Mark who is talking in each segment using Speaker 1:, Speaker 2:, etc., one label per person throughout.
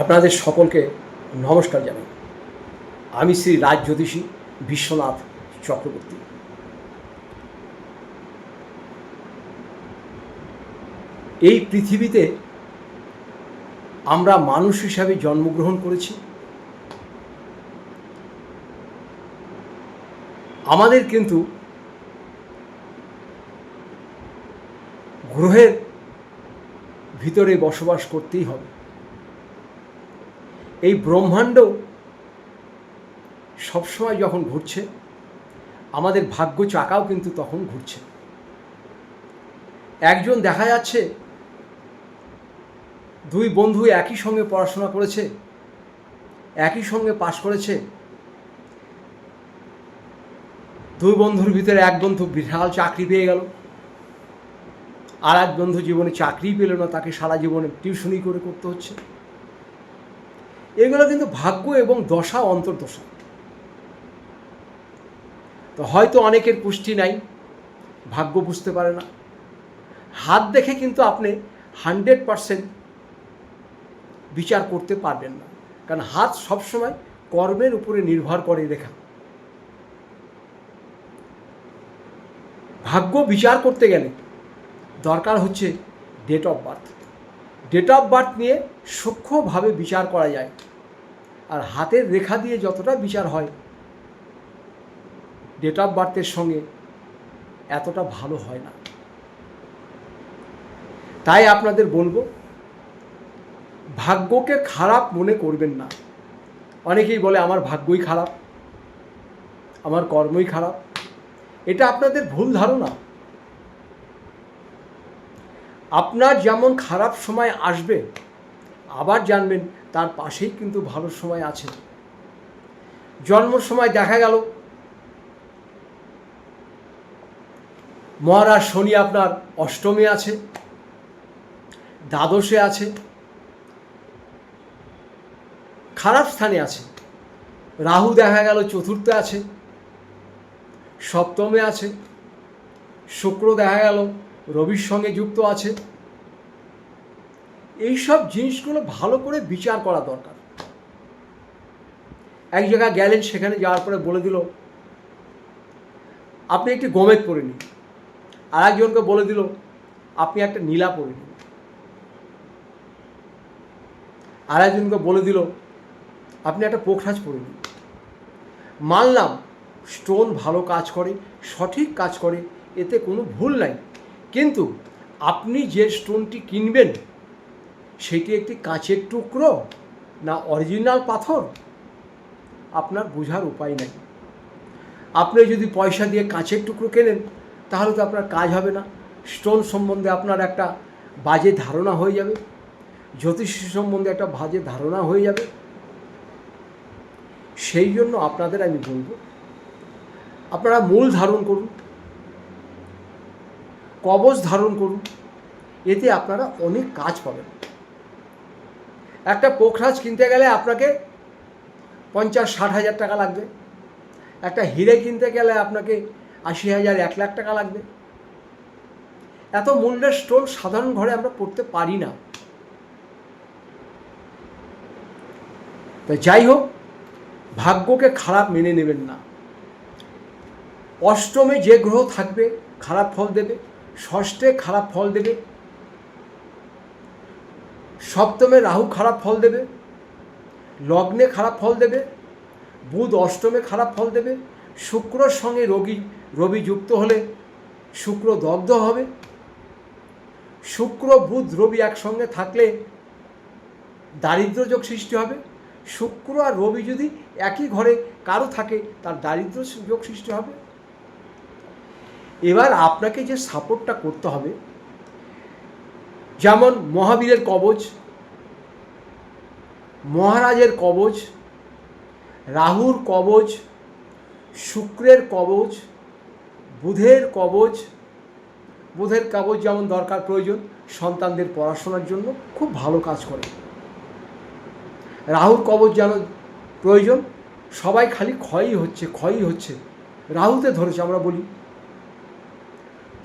Speaker 1: আপনাদের সকলকে নমস্কার জানাই। আমি শ্রী রাজ জ্যোতিষী বিশ্বনাথ চক্রবর্তী। এই পৃথিবীতে আমরা মানুষ হিসাবে জন্মগ্রহণ করেছি। আমাদের কিন্তু গ্রহের ভিতরে বসবাস করতেই হবে। এই ব্রহ্মাণ্ড সবসময় যখন ঘুরছে, আমাদের ভাগ্য চাকাও কিন্তু তখন ঘুরছে। একজন দেখা যাচ্ছে, দুই বন্ধু একই সঙ্গে পড়াশোনা করেছে, একই সঙ্গে পাশ করেছে। দুই বন্ধুর ভিতরে এক বন্ধু বিশাল চাকরি পেয়ে গেল আর এক বন্ধু জীবনে চাকরি পেল না, তাকে সারা জীবনে টিউশনি করে করতে হচ্ছে। এগুলো কিন্তু ভাগ্য এবং দশা, অন্তর্দশা। তো হয়তো অনেকের পুষ্টি নাই, ভাগ্য বুঝতে পারে না। হাত দেখে কিন্তু আপনি হান্ড্রেড পারসেন্ট বিচার করতে পারবেন না। কারণ হাত সবসময় কর্মের উপরে নির্ভর করে রেখা। ভাগ্য বিচার করতে গেলে দরকার হচ্ছে date of birth date of birth নিয়ে সূক্ষ্মভাবে বিচার করা যায়। আর হাতের রেখা দিয়ে যতটা বিচার হয় ডেট অফ বার্থের সঙ্গে এতটা ভালো হয় না। তাই আপনাদের বলব, ভাগ্যকে খারাপ মনে করবেন না। অনেকেই বলে, আমার ভাগ্যই খারাপ, আমার কর্মই খারাপ। এটা আপনাদের ভুল ধারণা। আপনার যেমন খারাপ সময় আসবে, আবার জানবেন তার পাশেই কিন্তু ভালো সময় আছে। জন্ম সময় দেখা গেল। মহারাজ শনি আপনার অষ্টমে আছে, দ্বাদশে আছে, খারাপ স্থানে আছে। রাহু দেখা গেল, চতুর্থে আছে, সপ্তমে আছে, শুক্র দেখা গেল, রবির সঙ্গে যুক্ত আছে। এইসব জিনিসগুলো ভালো করে বিচার করা দরকার। এক জায়গায় গেলেন, সেখানে যাওয়ার পরে বলে দিল, আপনি একটি গোমেদ পরে নিন। আর একজনকে বলে দিল, আপনি একটা নীলা পরে নিন। আর একজনকে বলে দিল, আপনি একটা পোখরাজ পরে নিন। মানলাম, স্টোন ভালো কাজ করে, সঠিক কাজ করে, এতে কোনো ভুল নাই। কিন্তু আপনি যে স্টোনটি কিনবেন সেটি একটি কাঁচের টুকরো না অরিজিনাল পাথর? আপনার বোঝার উপায় নেই। আপনি যদি পয়সা দিয়ে কাঁচের টুকরো কেনেন, তাহলে তো আপনার কাজ হবে না। স্টোন সম্বন্ধে আপনার একটা বাজে ধারণা হয়ে যাবে। জ্যোতিষ সম্বন্ধে একটা বাজে ধারণা হয়ে যাবে। সেই জন্য আপনাদের আমি বলব, আপনারা মূল ধারণ করুন, কবচ ধারণ করুন, এতে আপনারা অনেক কাজ পাবেন। একটা পোখরাজ কিনতে গেলে আপনাকে পঞ্চাশ, ষাট হাজার টাকা লাগবে। একটা হিরে কিনতে গেলে আপনাকে আশি হাজার, এক লাখ টাকা লাগবে। এত মূল্যের স্টোন সাধারণ ঘরে আমরা পড়তে পারি না। তো যাই হোক, ভাগ্যকে খারাপ মেনে নেবেন না। অষ্টমে যে গ্রহ থাকবে, খারাপ ফল দেবে, ষষ্ঠে খারাপ ফল দেবে সপ্তমে রাহু খারাপ ফল দেবে, লগ্নে খারাপ ফল দেবে, বুধ অষ্টমে খারাপ ফল দেবে, শুক্রর সঙ্গে রোগী, রবি যুক্ত হলে শুক্র দগ্ধ হবে। শুক্র, বুধ, রবি একসঙ্গে থাকলে দারিদ্র যোগ সৃষ্টি হবে। শুক্র আর রবি যদি একই ঘরে কারও থাকে, তার দারিদ্র যোগ সৃষ্টি হবে। এবার আপনাকে যে সাপোর্টটা করতে হবে, যেমন মহাবীরের কবচ মহারাজের কবচ, রাহুর কবচ, শুক্রের কবচ, বুধের কবচ। বুধের কবচ যেমন দরকার প্রয়োজন, সন্তানদের পড়াশোনার জন্য খুব ভালো কাজ করে। রাহুর কবচ যেন প্রয়োজন, সবাই খালি ক্ষয়ই হচ্ছে ক্ষয়ই হচ্ছে। রাহুতে ধরেছে, আমরা বলি।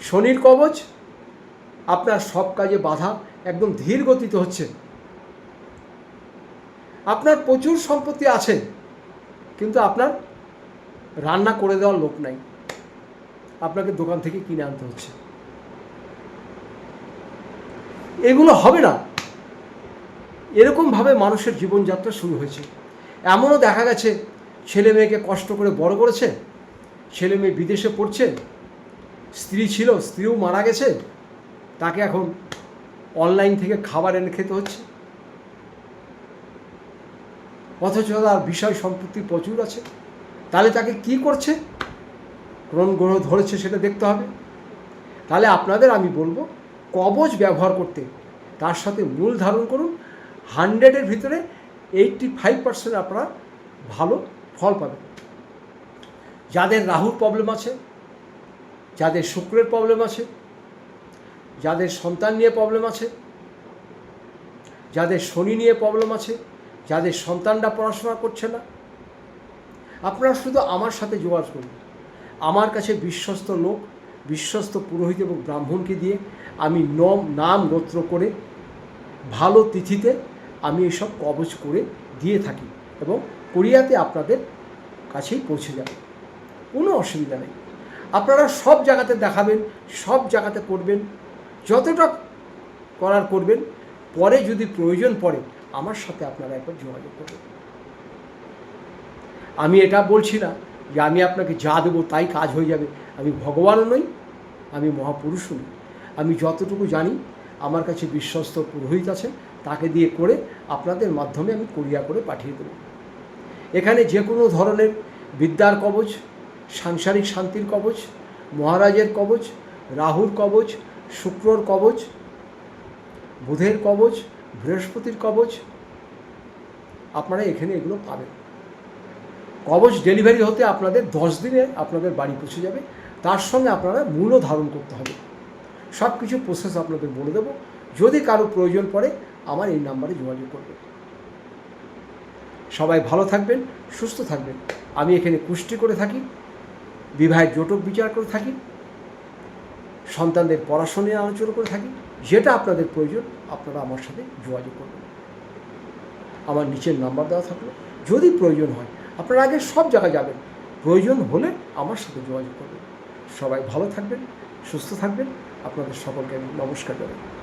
Speaker 1: শনির কবচ, আপনার সব কাজে বাধা, একদম ধীর গতিতে হচ্ছে। আপনার প্রচুর সম্পত্তি আছে, কিন্তু আপনার রান্না করে দেওয়ার লোক নাই। আপনাকে দোকান থেকে কিনে আনতে হচ্ছে। এগুলো হবে না। এরকমভাবে মানুষের জীবনযাত্রা শুরু হয়েছে। এমনও দেখা গেছে, ছেলে মেয়েকে কষ্ট করে বড় করেছে, ছেলে মেয়ে বিদেশে পড়ছে, স্ত্রী ছিল, স্ত্রীও মারা গেছে, তাকে এখন অনলাইন থেকে খাবার এনে খেতে হচ্ছে। অথচ তার বিষয় সম্পত্তি প্রচুর আছে। তাহলে তাকে কি করছে? কোন গ্রহ ধরেছে সেটা দেখতে হবে। তাহলে আপনাদের আমি বলব, কবচ ব্যবহার করতে, তার সাথে মূল ধারণ করুন হান্ড্রেডের ভিতরে এইটটি ফাইভ পার্সেন্ট আপনারা ভালো ফল পাবেন। যাদের রাহুর প্রবলেম আছে, যাদের শুক্রের প্রবলেম আছে, যাদের সন্তান নিয়ে প্রবলেম আছে, যাদের শনি নিয়ে প্রবলেম আছে যাদের সন্তানরা পড়াশোনা করছে না, আপনারা শুধু আমার সাথে যোগাযোগ করুন। আমার কাছে বিশ্বস্ত লোক, বিশ্বস্ত পুরোহিত এবং ব্রাহ্মণকে দিয়ে আমি নম, নাম গোত্র করে ভালো তিথিতে আমি এসব কবচ করে দিয়ে থাকি এবং কোরিয়াতে আপনাদের কাছেই পৌঁছে যাবে। কোনো অসুবিধা নেই। আপনারা সব জায়গাতে দেখাবেন, সব জায়গাতে করবেন, যতটা করার করবেন, পরে যদি প্রয়োজন পড়ে আমার সাথে আপনারা একবার যোগাযোগ করবেন আমি এটা বলছি না যে আমি আপনাকে যা দেবো তাই কাজ হয়ে যাবে। আমি ভগবানও নই, আমি মহাপুরুষও নই। আমি যতটুকু জানি, আমার কাছে বিশ্বস্ত পুরোহিত আছে, তাকে দিয়ে করে আপনাদের মাধ্যমে আমি কোরিয়া করে পাঠিয়ে দেবো। এখানে যে কোনো ধরনের বিদ্যার কবচ, সাংসারিক শান্তির কবচ, মহারাজের কবচ, রাহুর কবচ, শুক্রর কবচ, বুধের কবচ বৃহস্পতির কবচ, আপনারা এখানে এগুলো পাবেন। কবচ ডেলিভারি হতে আপনাদের দশ দিনে আপনাদের বাড়ি পৌঁছে যাবে। তার সঙ্গে আপনারা মূল্য ধারণ করতে হবে। সব কিছু প্রসেস আপনাদের বলে দেবো। যদি কারও প্রয়োজন পড়ে, আমার এই নাম্বারে যোগাযোগ করবেন। সবাই ভালো থাকবেন, সুস্থ থাকবেন। আমি এখানে কুষ্টি করে থাকি, বিবাহের জোটক বিচার করে থাকি, সন্তানদের পড়াশোনা আলোচনা করে থাকি। যেটা আপনাদের প্রয়োজন, আপনারা আমার সাথে যোগাযোগ করবেন। আমার নিচের নাম্বার দেওয়া থাকল। যদি প্রয়োজন হয়, আপনারা আগে সব জায়গায় যাবেন। প্রয়োজন হলে আমার সাথে যোগাযোগ করবেন। সবাই ভালো থাকবেন, সুস্থ থাকবেন। আপনাদের সকলকে আমি নমস্কার জানাই।